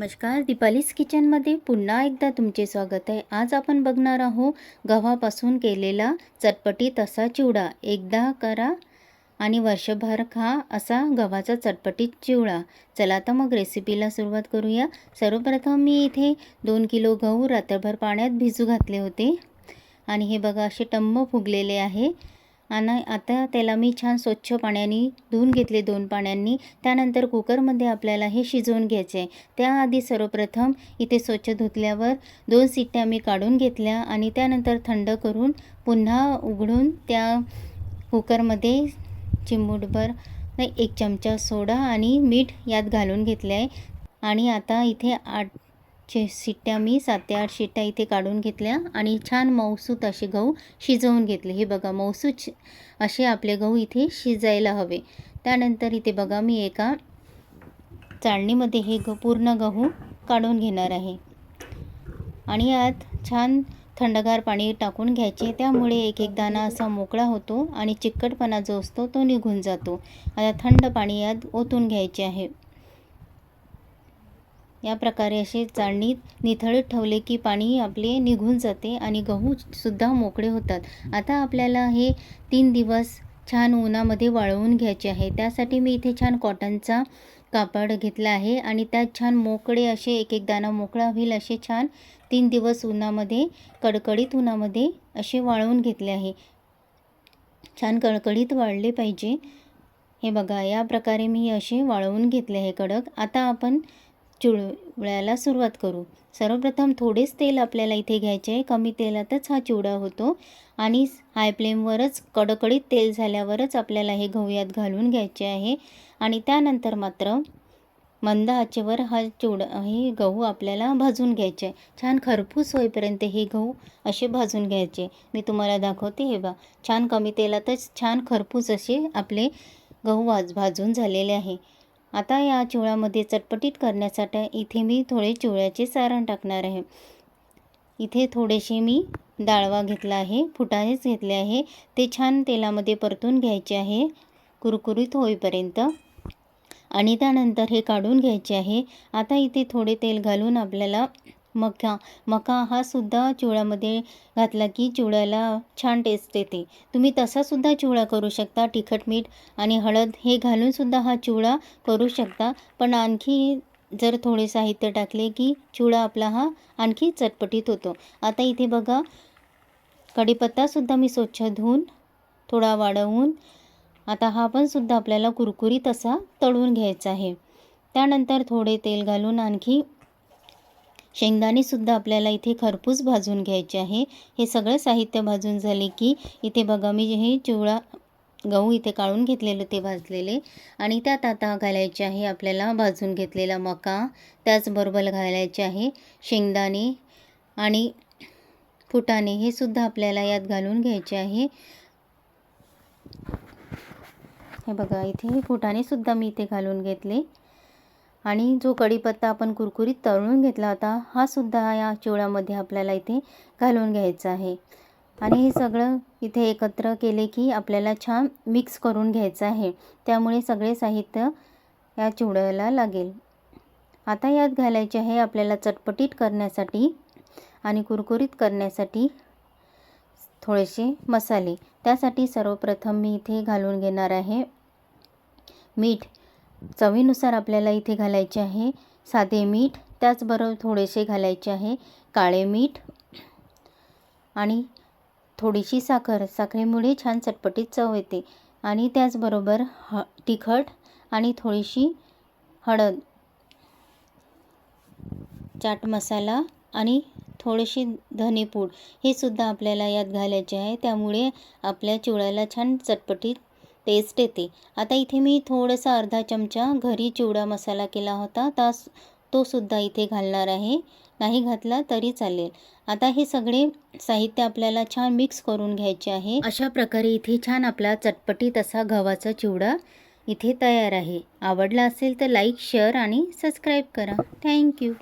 नमस्कार दीपालीस किचनमध्ये पुन्हा एकदा तुमचे स्वागत आहे. आज आपण बघणार आहोत गव्हापासून केलेला चटपटीत असा चिवडा. एकदा करा आणि वर्षभर खा असा गव्हाचा चटपटीत चिवडा. चला तर मग रेसिपीला सुरुवात करूया. सर्वप्रथम मी इथे दोन किलो गहू रात्रभर पाण्यात भिजू घातले होते. आणि हे बघा असे टम्म फुगलेले आहे. आणि आता त्याला मी छान स्वच्छ पाण्याने धुवून घेतले दोन पाण्यांनी. त्यानंतर कुकरमध्ये आपल्याला हे शिजवून घ्यायचे. आहे त्याआधी सर्वप्रथम इथे स्वच्छ धुतल्यावर दोन सिट्ट्या मी काढून घेतल्या आणि त्यानंतर थंड करून पुन्हा उघडून त्या कुकरमध्ये चिमूटभर एक चमचा सोडा आणि मीठ यात घालून घेतले आहे आणि आता इथे आठ छे शिट्ट्या मी सात ते आठ शिट्ट्या इथे काढून घेतल्या आणि छान मऊसूत असे गहू शिजवून घेतले. हे बघा मऊसूत असे आपले गहू इथे शिजायला हवे. त्यानंतर इथे बघा मी एका चाळणीमध्ये हे ग पूर्ण गहू काढून घेणार आहे. आणि यात छान थंडगार पाणी टाकून घ्यायचे. त्यामुळे एक एक दाणा असा मोकळा होतो आणि चिकटपणा जो असतो तो निघून जातो. आता थंड पाणी यात ओतून घ्यायचे आहे. या प्रकारे असे चाळणीत निथळत ठेवले की पाणी आपले निघून जाते आणि गहूसुद्धा मोकळे होतात. आता आपल्याला हे तीन दिवस छान उन्हामध्ये वाळवून घ्यायचे आहे. त्यासाठी मी इथे छान कॉटनचा कापड घेतला आहे आणि त्यात छान मोकळे असे एक एक दाना मोकळा होईल असे छान तीन दिवस उन्हामध्ये कडकडीत उन्हामध्ये असे वाळवून घेतले आहे. छान कडकडीत वाळले पाहिजे. हे बघा या प्रकारे मी असे वाळवून घेतले आहे कडक. आता आपण चिवळ्याला सुरुवात करू. सर्वप्रथम थोडेच तेल आपल्याला इथे घ्यायचे आहे. कमी तेलातच हा चिवडा होतो. आणि हाय फ्लेमवरच कडकडीत तेल झाल्यावरच आपल्याला हे गहू यात घालून घ्यायचे आहे. आणि त्यानंतर मात्र मंद आचेवर हा चिवडा हे गहू आपल्याला भाजून घ्यायचे आहे. छान खरपूस होईपर्यंत हे गहू असे भाजून घ्यायचे मी तुम्हाला दाखवते हे बा छान कमी तेलातच छान खरपूस असे आपले गहू वाज भाजून झालेले आहे. आता या चिवळ्यामध्ये चटपटीत करण्यासाठी इथे मी थोडे चिवळ्याचे सारण टाकणार आहे. इथे थोडेसे मी डाळवा घेतला आहे फुटाणेच घेतले आहे. ते छान तेलामध्ये परतून घ्यायचे आहे कुरकुरीत होईपर्यंत. आणि त्यानंतर हे काढून घ्यायचे आहे. आता इथे थोडे तेल घालून आपल्याला मका मका हा सुद्धा चिवड्यामध्ये घातला की चिवड्याला छान टेस्ट येते. तुम्ही तसासुद्धा चिवडा करू शकता तिखट मीठ आणि हळद हे घालूनसुद्धा हा चिवडा करू शकता. पण आणखी जर थोडे साहित्य टाकले की चिवडा आपला हा आणखी चटपटीत होतो. आता इथे बघा कढीपत्तासुद्धा मी स्वच्छ धुवून थोडा वाढवून आता हा पण सुद्धा आपल्याला कुरकुरीत असा तळून घ्यायचा आहे. त्यानंतर थोडे तेल घालून आणखी शेंगदाणेसुद्धा आपल्याला इथे खरपूस भाजून घ्यायचे आहे. हे सगळं साहित्य भाजून झाले की इथे बघा मी हे चिवळा गहू इथे काढून घेतलेलं ते भाजलेले आणि त्यात आता घालायचे आहे आपल्याला भाजून घेतलेला मका त्याचबरोबर घालायचे आहे शेंगदाणे आणि फुटाणे हे सुद्धा आपल्याला यात घालून घ्यायचे आहे. हे बघा इथे फुटाणेसुद्धा मी इथे घालून घेतले. आणि जो कढीपत्ता आपण कुरकुरीत तळून घेतला होता हा सुद्धा या चिवड्यामध्ये आपल्याला इथे घालून घ्यायचा आहे. आणि हे सगळं इथे एकत्र केले की आपल्याला छान मिक्स करून घ्यायचं आहे. त्यामुळे सगळे साहित्य या चिवड्याला लागेल. आता यात घालायचे आहे आपल्याला चटपटीत करण्यासाठी आणि कुरकुरीत करण्यासाठी थोडेसे मसाले. त्यासाठी सर्वप्रथम मी इथे घालून घेणार आहे मीठ. चवीनुसार आपल्याला इथे घालायचे आहे साधे मीठ त्याचबरोबर थोडेसे घालायचे आहे काळे मीठ आणि थोडीशी साखर. साखरेमुळे छान चटपटीत चव येते. आणि त्याचबरोबर ह तिखट आणि थोडीशी हळद चाट मसाला आणि थोडीशी धनेपूड हे सुद्धा आपल्याला यात घालायचे आहे. त्यामुळे आपल्या चिवड्याला छान चटपटीत टेस्ट येते. आता इथे मी थोडासा अर्धा चमचा घरी चिवडा मसाला केला होता. तास तो सुद्धा इथे घालणार आहे. नाही घातला तरी चालेल. आता हे सगळे साहित्य आपल्याला छान मिक्स करून घ्यायचे आहे. अशा प्रकारे इथे छान आपला चटपटीत असा गव्हाचा चिवडा इथे तयार आहे. आवडला असेल तर लाईक शेअर आणि सबस्क्राईब करा. Thank you